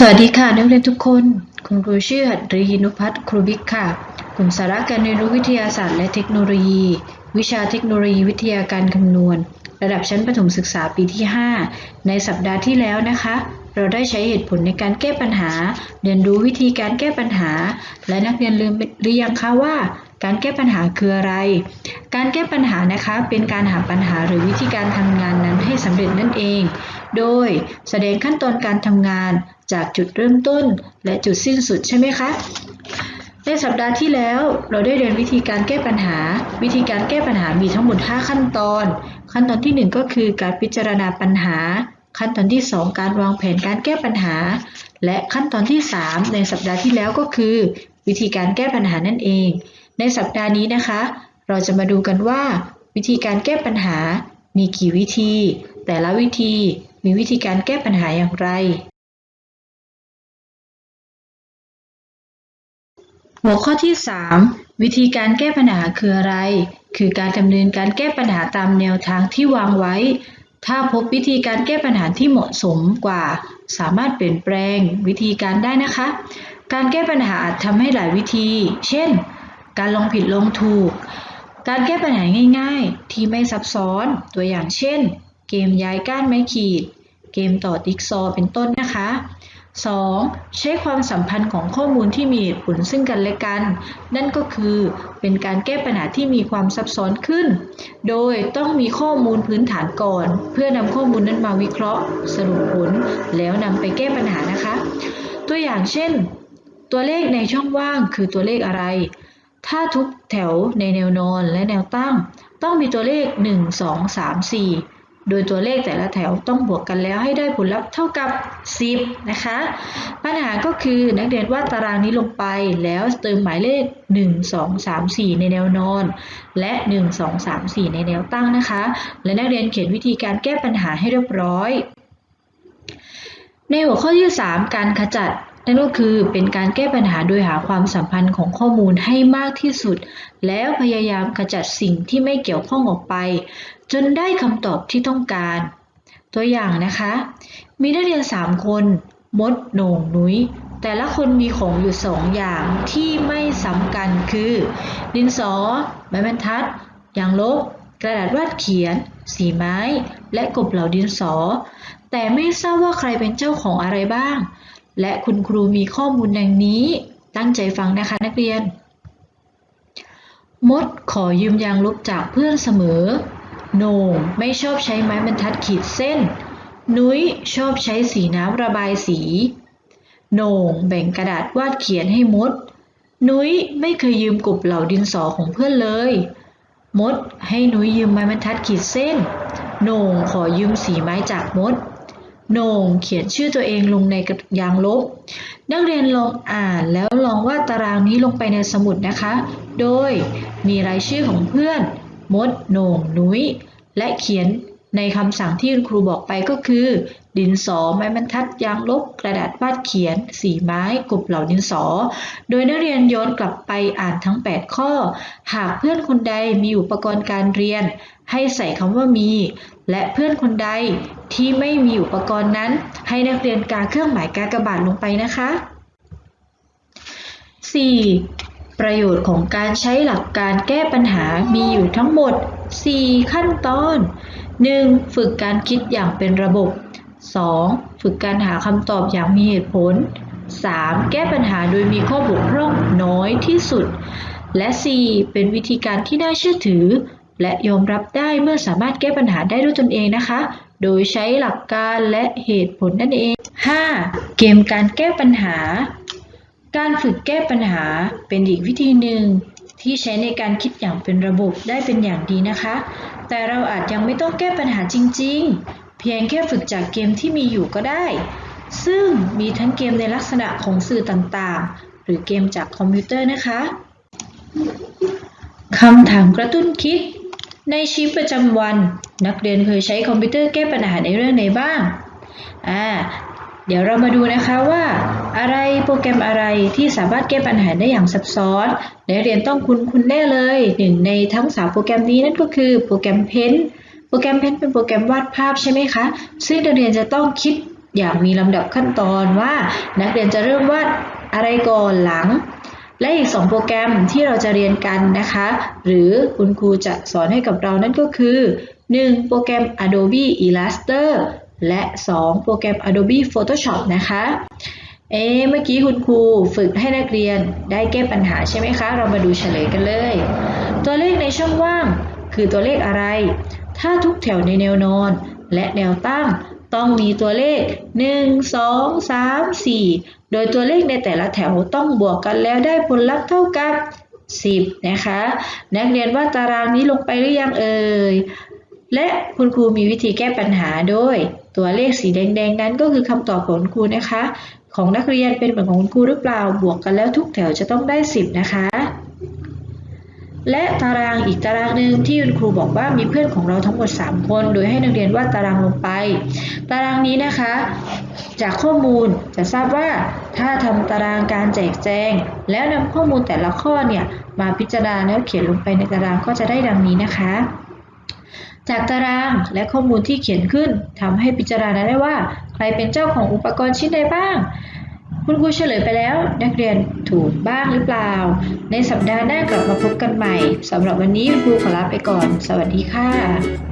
สวัสดีค่ะนักเรียนทุกคน คุณครูชื่อหัตรีนุพัฒน์ครูบิ๊กค่ะ กลุ่มสาระการเรียนรู้วิทยาศาสตร์และเทคโนโลยี วิชาเทคโนโลยีวิทยาการคำนวณ ระดับชั้นประถมศึกษาปีที่ 5 ในสัปดาห์ที่แล้วนะคะ เราได้ใช้เหตุผลในการแก้ปัญหา เรียนรู้วิธีการแก้ปัญหา และนักเรียนลืมหรือยังคะว่า การแก้ปัญหาคืออะไร การแก้ปัญหานะคะเป็นการหาปัญหาหรือวิธีการทำงานนั้นให้สำเร็จนั่นเอง โดยแสดงขั้นตอนการทำงาน จากจุดเริ่มต้น และจุดสิ้นสุดใช่ไหมคะในสัปดาห์ที่แล้วเราได้เรียนวิธีการแก้ปัญหา วิธีการแก้ปัญหามีทั้งหมด 5 ขั้นตอน ขั้นตอนที่ 1 ก็คือการพิจารณาปัญหา ขั้นตอนที่ 2 การวางแผนการแก้ปัญหา และขั้นตอนที่ 3 ในสัปดาห์ที่แล้วก็คือ วิธีการแก้ปัญหานั่นเอง ในสัปดาห์นี้นะคะ เราจะมาดูกันว่า วิธีการแก้ปัญหามีกี่วิธี แต่ละวิธีมีวิธีการแก้ปัญหาอย่างไร หัวข้อที่ 3 วิธีการแก้ปัญหาคืออะไร คือการดำเนินการแก้ปัญหาตามแนวทางที่วางไว้ ถ้าพบวิธีการแก้ปัญหาที่เหมาะสมกว่า สามารถเปลี่ยนแปลงวิธีการได้นะคะ การแก้ปัญหาอาจทำให้หลายวิธี เช่น การลองผิดลองถูก การแก้ปัญหาง่ายๆ ที่ไม่ซับซ้อน ตัวอย่างเช่น เกมย้ายก้านไม้ขีด เกมต่อติ๊กซอเป็นต้นนะคะ 2. ใช้ความสัมพันธ์ของข้อมูลที่มีเหตุผลซึ่งกันและกัน นั่นก็คือเป็นการแก้ปัญหาที่มีความซับซ้อนขึ้น โดยต้องมีข้อมูลพื้นฐานก่อน เพื่อนำข้อมูลนั้นมาวิเคราะห์ สรุปผล แล้วนำไปแก้ปัญหานะคะ ตัวอย่างเช่น ตัวเลขในช่องว่างคือตัวเลขอะไร ถ้าทุกแถวในแนวนอนและแนวตั้ง ต้องมีตัวเลข 1 2 3 4 โดยตัวเลขแต่ละแถวต้องบวกกันแล้วให้ได้ผลลัพธ์เท่ากับ 10 นะคะ ปัญหาก็คือนักเรียนวาดตารางนี้ลงไปแล้วเติมหมายเลข 1 2 3 4 ในแนวนอน และ 1 2 3 4 ในแนวตั้งนะคะ และนักเรียนเขียนวิธีการแก้ปัญหาให้เรียบร้อย ในหัวข้อที่ 3 การขจัด นั่นก็คือเป็นการแก้ปัญหาโดยหาความสัมพันธ์ของข้อมูลให้มากที่สุด แล้วพยายามขจัดสิ่งที่ไม่เกี่ยวข้องออกไป จนได้คำตอบที่ต้องการ ตัวอย่างนะคะ มีนักเรียน 3 คน มดโหน่งนุ้ย แต่ละคนมีของอยู่สองอย่างที่ไม่ซ้ำกันคือ ดินสอ ไม้บรรทัด ยางลบ กระดาษวาดเขียน สีไม้ และกบเหล่าดินสอ แต่ไม่ทราบว่าใครเป็นเจ้าของอะไรบ้าง และคุณครูมีข้อมูลดังนี้ ตั้งใจฟังนะคะนักเรียน มดขอยืมยางลบจากเพื่อนเสมอ โหน่งไม่ชอบใช้ไม้บรรทัดขีดเส้น นุ้ยชอบใช้สีน้ำระบายสี โหน่งแบ่งกระดาษวาดเขียนให้มด นุ้ยไม่เคยยืมกบเหล่าดินสอของเพื่อนเลย มดให้นุ้ยยืมไม้บรรทัดขีดเส้น โหน่งขอยืมสีไม้จากมด โหน่งเขียนชื่อตัวเองลงในกระยางลบ นักเรียนลองอ่านแล้วลองวาดตารางนี้ลงไปในสมุดนะคะ โดยมีรายชื่อของเพื่อน มดโหน่งนุ้ย และเขียนในคำสั่งที่คุณครูบอกไปก็คือ ดินสอ ไม้บรรทัด ยางลบ กระดาษวาดเขียน สีไม้กบเหล่าดินสอ โดยนักเรียนย้อนกลับไปอ่านทั้ง 8 ข้อ หากเพื่อนคนใดมีอุปกรณ์การเรียน ให้ใส่คำว่ามี และเพื่อนคนใดที่ไม่มีอุปกรณ์นั้น ให้นักเรียนกาเครื่องหมายกากบาทลงไปนะคะ 4. ประโยชน์ของการใช้หลักการแก้ปัญหามีอยู่ทั้งหมด 4 ขั้นตอน 1. ฝึกการคิดอย่างเป็นระบบ 2. ฝึกการหาคำตอบอย่างมีเหตุผล 3. แก้ปัญหาโดยมีข้อบกพร่องน้อยที่สุด และ 4. เป็นวิธีการที่น่าเชื่อถือ และยอมรับได้เมื่อสามารถแก้ปัญหาได้ด้วยตนเองนะคะ โดยใช้หลักการและเหตุผลนั่นเอง 5. เกมการแก้ปัญหา การฝึกแก้ปัญหาเป็นอีกวิธีหนึ่งที่ใช้ในการคิดอย่างเป็นระบบได้เป็นอย่างดีนะคะ แต่เราอาจยังไม่ต้องแก้ปัญหาจริง ๆ เพียงแค่ฝึกจากเกมที่มีอยู่ก็ได้ ซึ่งมีทั้งเกมในลักษณะของสื่อต่างๆ หรือเกมจากคอมพิวเตอร์นะคะคำถามกระตุ้นคิด ในชีวิตประจำวัน นักเรียนเคยใช้คอมพิวเตอร์แก้ปัญหาในเรื่องไหนบ้างอ่าเดี๋ยวเรามาดูนะคะว่า อะไรโปรแกรมอะไรที่สามารถแก้ปัญหาได้อย่างซับซ้อนและเรียนต้องคุ้นคุ้นแน่เลยหนึ่งในทั้งสามโปรแกรมนี้นั่นก็คือโปรแกรมเพน โปรแกรมเพนเป็นโปรแกรมวาดภาพใช่ไหมคะ ซึ่งนักเรียนจะต้องคิดอย่างมีลำดับขั้นตอนว่า นักเรียนจะเริ่มวาดอะไรก่อนหลัง และอีก 2 โปรแกรมที่เราจะเรียนกันนะคะ หรือคุณครูจะสอนให้กับเรานั่นก็คือ 1. โปรแกรม Adobe Illustrator และ 2 โปรแกรม Adobe Photoshop นะคะ เอ๊เมื่อกี้คุณครูฝึกให้นักเรียนได้แก้ปัญหาใช่ไหมคะ เรามาดูเฉลยกันเลย ตัวเลขในช่องว่างคือตัวเลขอะไร ถ้าทุกแถวในแนวนอนและแนวตั้งต้องมีตัวเลข 1 2 3 4 โดยตัวเลขในแต่ละแถวต้องบวกกันแล้วได้ผลลัพธ์เท่ากับ 10 นะคะ นักเรียนว่าตารางนี้ลงไปหรือยังเอ่ย และคุณครูมีวิธีแก้ปัญหาโดย ตัวเลขสีแดงๆ นั้นก็คือคำตอบของคุณครูนะคะ ของนักเรียนเป็นเหมือนของคุณครูหรือเปล่า บวกกันแล้วทุกแถวจะต้องได้ 10 นะคะ และตารางอีกตารางหนึ่งที่คุณครูบอกว่ามีเพื่อนของเราทั้งหมด 3 คน โดยให้นักเรียนวาดตารางลงไป ตารางนี้นะคะ จากข้อมูลจะทราบว่าถ้าทำตารางการแจกแจง แล้วนำข้อมูลแต่ละข้อเนี่ยมาพิจารณาแล้วเขียนลงไปในตารางก็จะได้ดังนี้นะคะ จากตารางและข้อมูลที่เขียนขึ้นทำให้พิจารณาได้ว่า ใครเป็นเจ้าของอุปกรณ์ชิ้นใดบ้าง คุณครูเฉลยไปแล้ว นักเรียนถูกบ้างหรือเปล่า ในสัปดาห์หน้ากลับมาพบกันใหม่สำหรับวันนี้คุณครูขอลาไปก่อน สวัสดีค่ะ